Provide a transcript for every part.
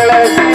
கிளம்பி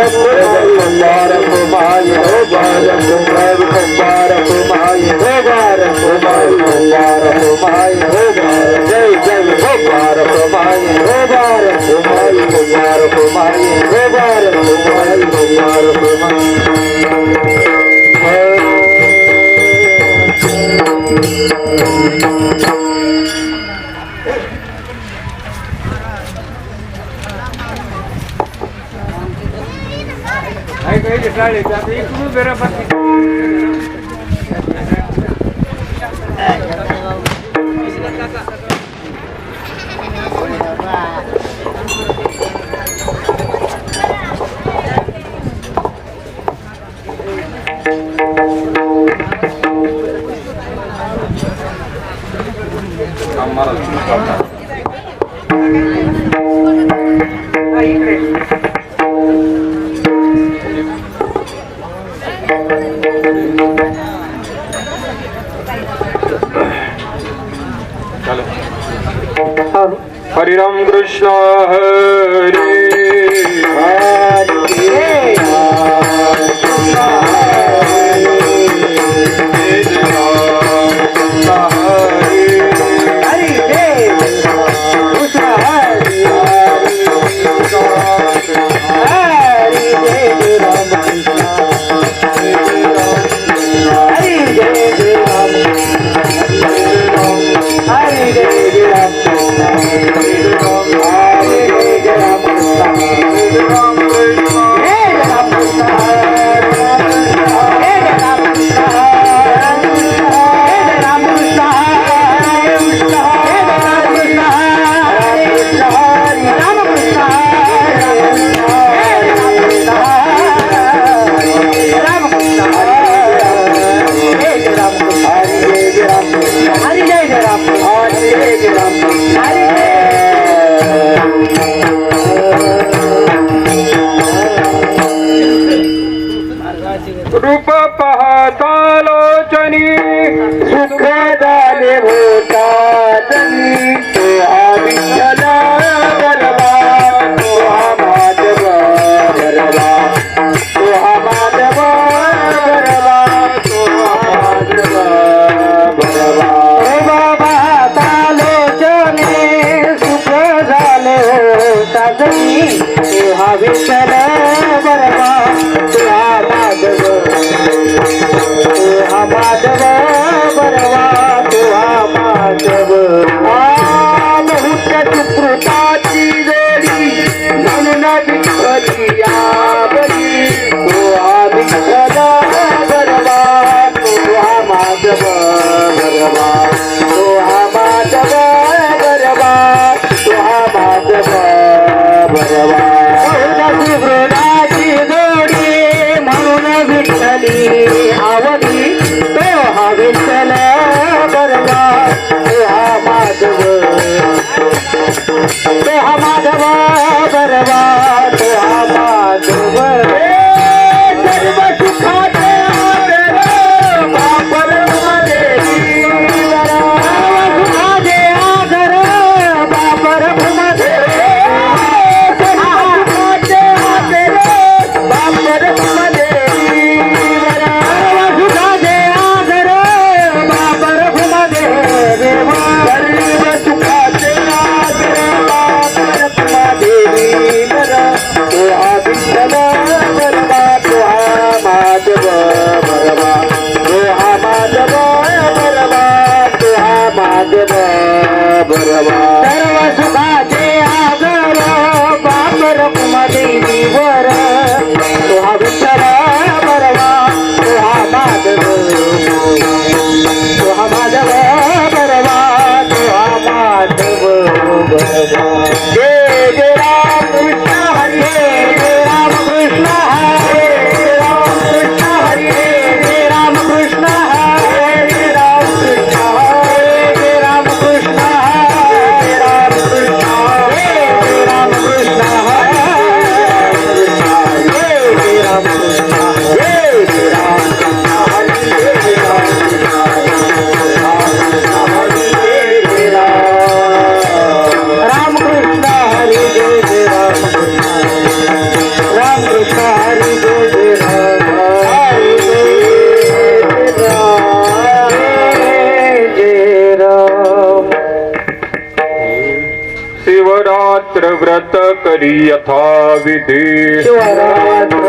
मुबारक माई मुबारक मुबारक मुबारक माई मुबारक मुबारक माई मुबारक जय जय मुबारक माई मुबारक माई मुबारक माई मुबारक माई मुबारक galera, tá aí tudo bem, rapaziada. தேவா करी यथा विधी. शिवरात्र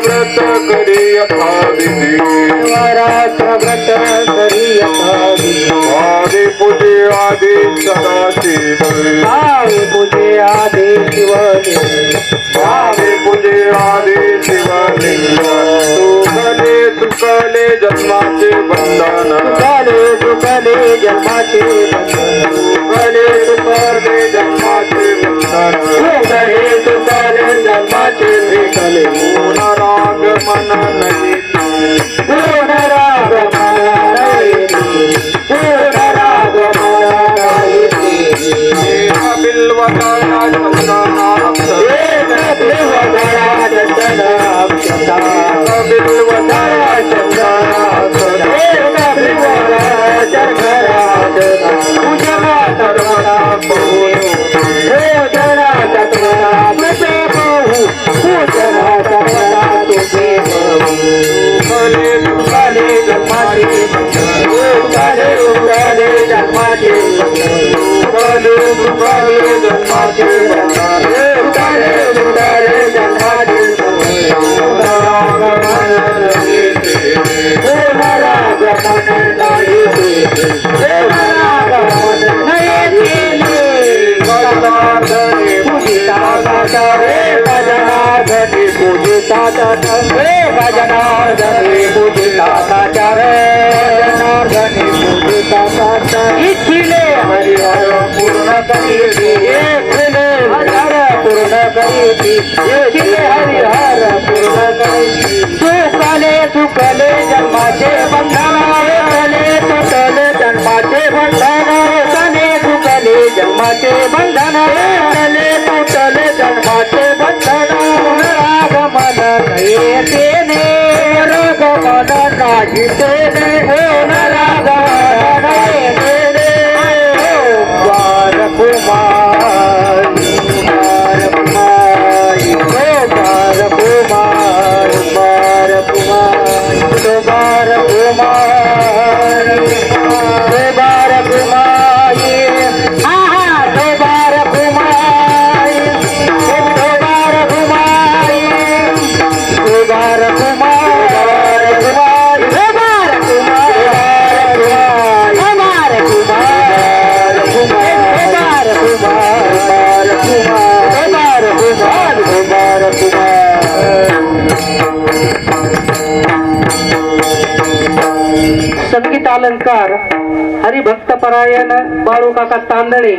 व्रत करी यथा विधी. व्रत करी यथा आदि पूजे आदि सदा शिव आदि पूजे आदि शिव आदि पूजे आदि शिवलिंग. सुखले सुखले जन्माचे बंधन सुखले सुखले जन्माचे रे भजनार्दने पूजिता साचार भजनार्दने पूजिता साचार इच्छिले हरिहर पूर्ण करीती इच्छिले हरिहर पूर्ण करीती इच्छिले जन्माचे बंधन रेखले सुखले जन्माचे बंधन सने सुखले जन्माचे बंधन તેને રગમન નાગી તેને संगीत अलंकार हरिभक्त परायण बाळूकाका तांदळे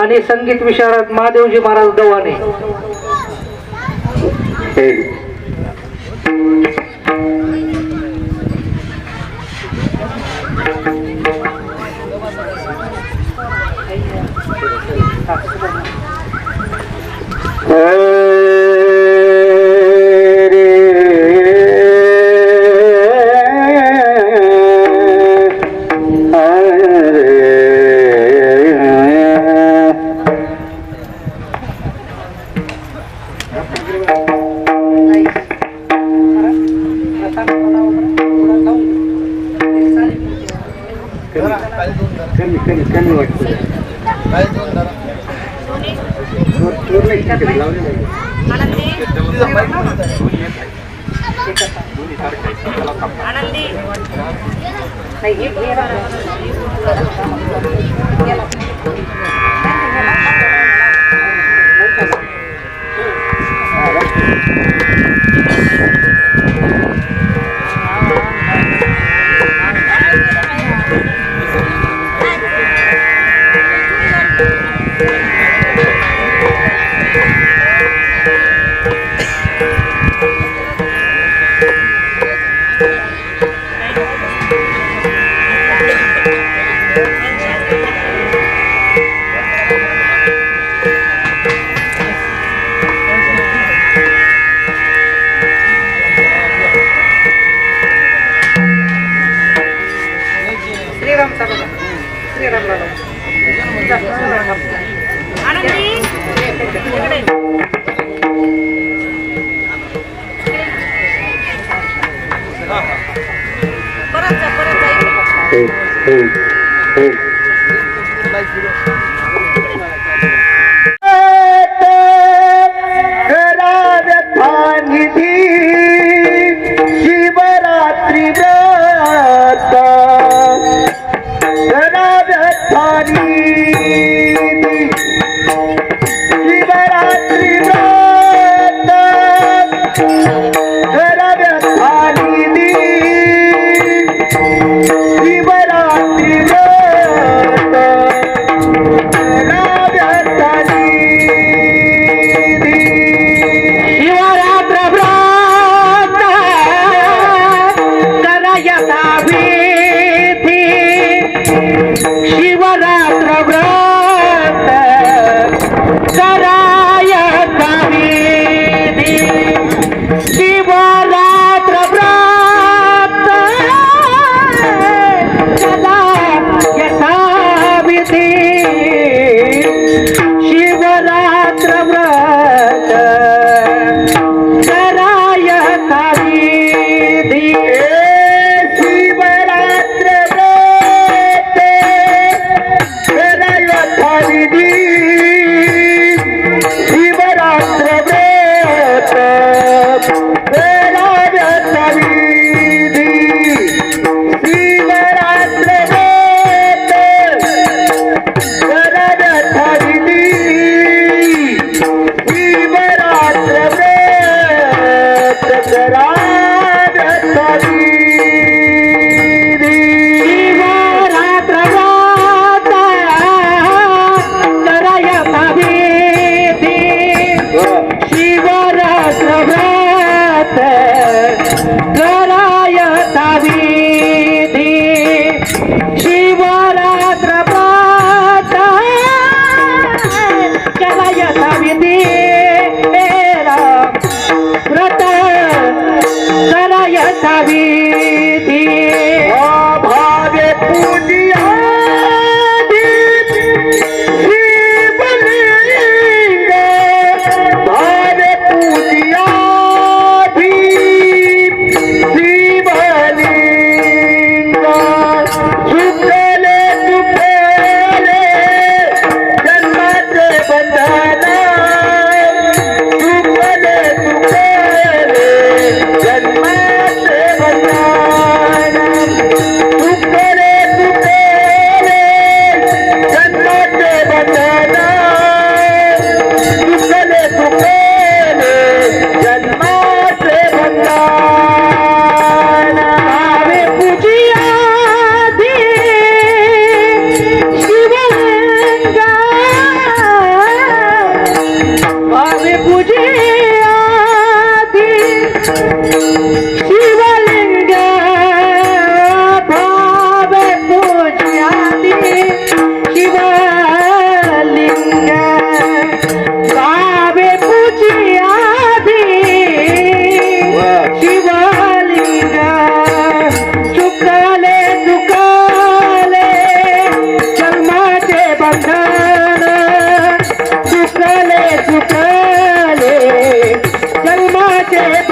आणि संगीत विशारद महादेवजी Maharaj दवाने Hey. May gift, meron. Peace.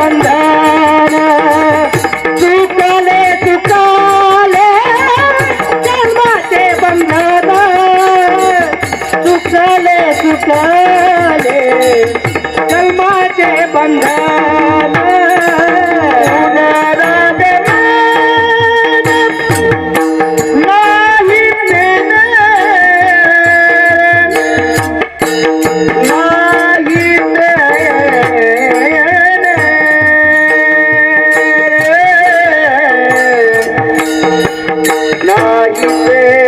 தந்த not you say